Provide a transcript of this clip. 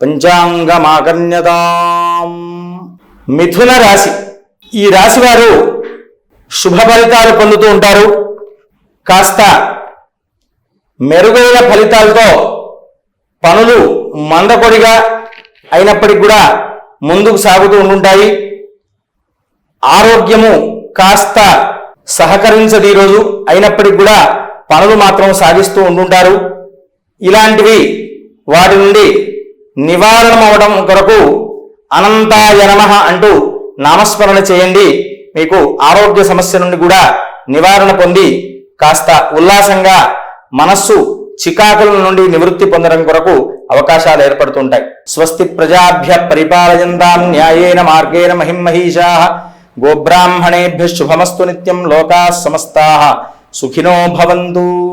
సమయే మిథున రాశి. ఈ రాశి వారు శుభ ఫలితాలు పొందుతూ ఉంటారు. కాస్త మెరుగైన ఫలితాలతో పనులు మందకొడిగా అయినప్పటికి కూడా ముందుకు సాగుతూ ఉంటుంటాయి ఆరోగ్యము కాస్త సహకరించదు ఈరోజు అయినప్పటికి కూడా పనులు మాత్రం సాగిస్తూ ఉంటుంటారు ఇలాంటివి వాటి నుండి నివారణమవడం కొరకు అనంతాయ నమ అంటూ నామస్మరణ చేయండి. మీకు ఆరోగ్య సమస్య నుండి కూడా నివారణ పొంది కాస్త ఉల్లాసంగా మనస్సు చికాకుల నుండి నివృత్తి పొందడం కొరకు అవకాశాలు ఏర్పడుతుంటాయి. స్వస్తి ప్రజాభ్య పరిపాలయంతాం న్యాయేన మార్గేణ మహిమహీషా గోబ్రాహ్మణేభ్య శుభమస్తు నిత్యం లోకా సమస్తా. సుఖినో భవంతు.